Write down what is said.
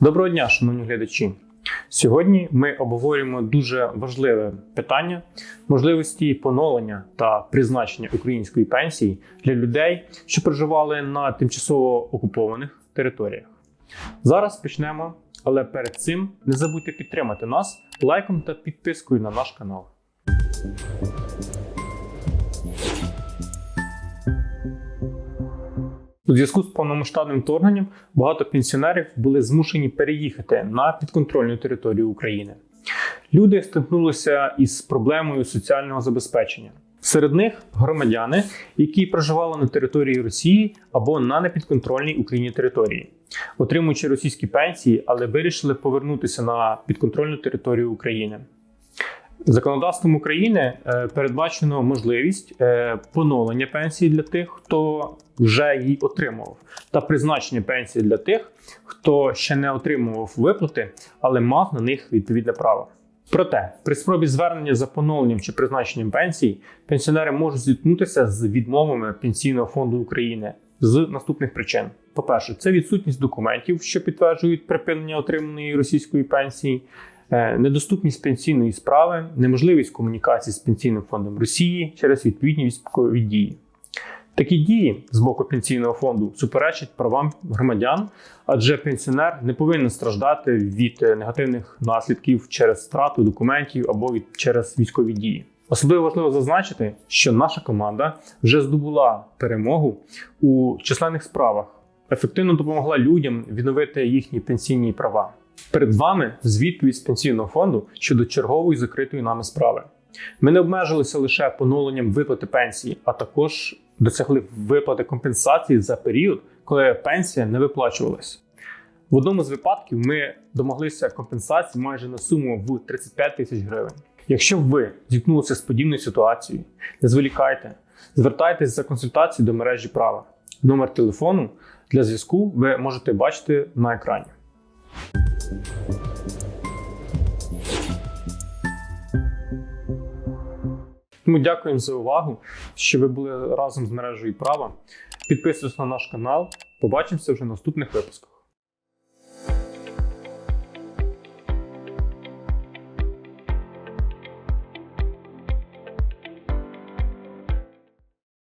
Доброго дня, шановні глядачі. Сьогодні ми обговорюємо дуже важливе питання можливості поновлення та призначення української пенсії для людей, що проживали на тимчасово окупованих територіях. Зараз почнемо, але перед цим не забудьте підтримати нас лайком та підпискою на наш канал. У зв'язку з повномасштабним вторгненням багато пенсіонерів були змушені переїхати на підконтрольну територію України. Люди стикнулися із проблемою соціального забезпечення. Серед них громадяни, які проживали на території Росії або на непідконтрольній Україні території, отримуючи російські пенсії, але вирішили повернутися на підконтрольну територію України. Законодавством України е, передбачено можливість е, поновлення пенсії для тих, хто вже її отримував, та призначення пенсії для тих, хто ще не отримував виплати, але мав на них відповідне право. Проте, при спробі звернення за поновленням чи призначенням пенсії, пенсіонери можуть зіткнутися з відмовами Пенсійного фонду України з наступних причин: по-перше, це відсутність документів, що підтверджують припинення отриманої російської пенсії. Е, Недоступність пенсійної справи, неможливість комунікації з пенсійним фондом Росії через відповідні військові дії. Такі дії з боку пенсійного фонду суперечать правам громадян, адже пенсіонер не повинен страждати від е, негативних наслідків через втрату документів або від через військові дії. Особливо важливо зазначити, що наша команда вже здобула перемогу у численних справах, ефективно допомогла людям відновити їхні пенсійні права. Перед вами звіт від пенсійного фонду щодо чергової закритої нами справи. Ми не обмежилися лише поновленням виплати пенсії, а також досягли виплати компенсації за період, коли пенсія не виплачувалась. В одному з випадків ми домоглися компенсації майже на суму в 35 тисяч гривень. Якщо ви зіткнулися з подібною ситуацією, не зволікайте, звертайтесь за консультацією до мережі права. Номер телефону для зв'язку ви можете бачити на екрані. Тому дякуємо за увагу, що ви були разом з мережею права. Підписуйтесь на наш канал. Побачимося вже в наступних випусках.